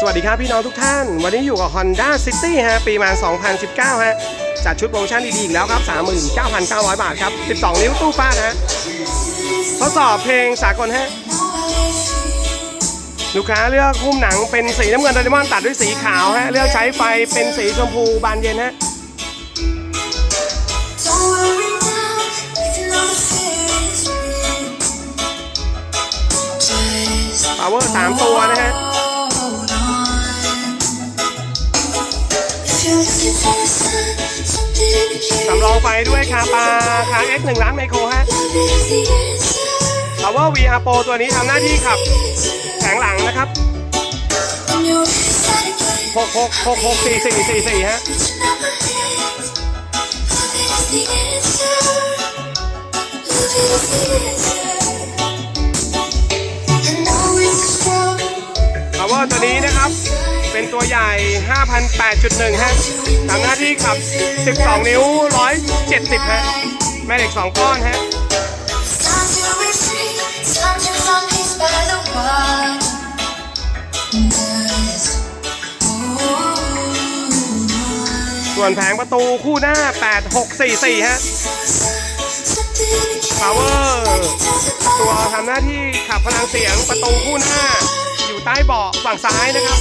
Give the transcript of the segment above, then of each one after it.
สวัสดีครับพี่น้องทุกท่าน วันนี้อยู่กับ Honda City ฮะ ปีมา 2019 ฮะ จัดชุดโปรโมชั่นดีๆอีกแล้วครับ 39,900 บาทครับ 12 นิ้วตู้ฟ้าดฮะ ทดสอบเพลงสากลฮะ ลูกค้าเลือกหุ้มหนังเป็นสีน้ำเงินโดเรมอนตัดด้วยสีขาวฮะ เลือกใช้ไฟเป็นสีชมพูบานเย็นฮะ Don't worry now, leaving all the fears within. Just power 3ตัวนะฮะ สำรองไฟด้วยคาปาคา X 1ล้านไมโครฮะ Power VR Pro ตัวนี้ทำหน้าที่ขับแผงหลังนะครับ 6 6 6 6 4 4 4 4ฮะ เป็นตัวใหญ่ 5,008.1 ฮะทำหน้าที่ขับ 12 นิ้ว 170 ฮะ แม่เหล็ก 2 ก้อนฮะ ส่วนแผงประตูคู่หน้า 8644 ฮะ power ตัวทำหน้าที่ขับพลังเสียงประตูคู่หน้า อยู่ใต้เบาะฝั่งซ้ายนะครับ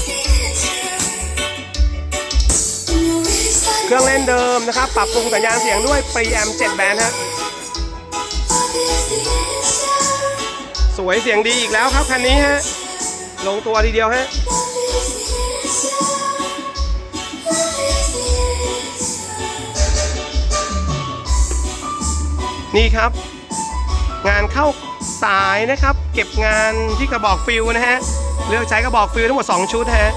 เครื่องเล่นเดิมนะครับ ปรับปรุงสัญญาณเสียงด้วย Preamp 7แบนด์ฮะสวยเสียงดีอีกแล้วครับคันนี้ฮะลงตัวทีเดียวฮะนี่ครับ งานเข้าสายนะครับ เก็บงานที่กระบอกฟิลนะฮะ เลือกใช้กระบอกฟิลทั้งหมด 2 ชุดฮะ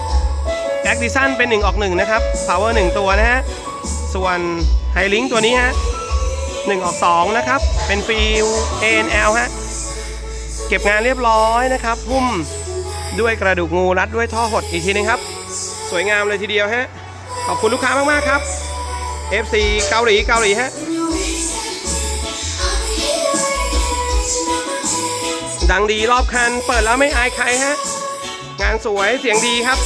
แอคดิสันเป็น 1 ออก 1 นะครับ power 1 ตัวนะฮะ ส่วนไฮลิงตัวนี้ฮะ1ออก 2 นะครับ เป็นฟิล ANL ฮะ เก็บงานเรียบร้อยนะครับ หุ้มด้วยกระดูกงูรัดด้วยท่อหดอีกทีนึงครับ สวยงามเลยทีเดียวฮะ ขอบคุณลูกค้ามาก ๆ ครับ FC เกาหลีเกาหลีฮะดังดีรอบคัน เปิดแล้วไม่อายใครฮะ งานสวยเสียงดีครับ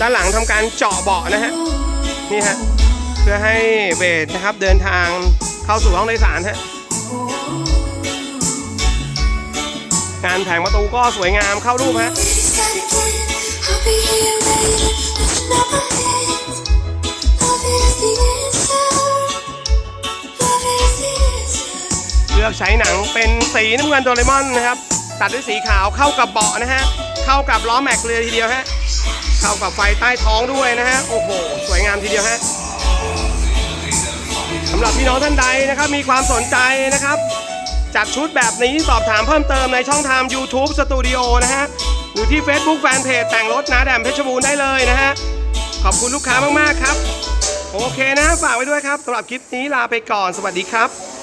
ด้านหลังทำการเจาะเบาะนะฮะนี่ฮะเพื่อให้เบสนะครับเดินทางเข้าสู่ห้องโดยสารฮะงานแผงประตูก็สวยงามเข้ารูปฮะเลือกใช้หนังเป็นสีน้ำเงินโดเรมอนนะครับ ตัดด้วยสีขาวเข้ากับเบาะนะฮะ เข้ากับล้อแม็กเลยทีเดียวฮะ เข้ากับไฟใต้ท้องด้วยนะฮะ โอ้โห สวยงามทีเดียวฮะสำหรับพี่น้องท่านใดนะครับ มีความสนใจนะครับ จัดชุดแบบนี้สอบถามเพิ่มเติมในช่องทาง YouTube Studio นะฮะ หรือที่ Facebook Fanpage แต่งรถนาแดมเพชรบูรณ์ได้เลยนะฮะ ขอบคุณลูกค้ามาก ๆ ครับ โอเคนะ ฝากไว้ด้วยครับสำหรับคลิปนี้ลาไปก่อน สวัสดีครับ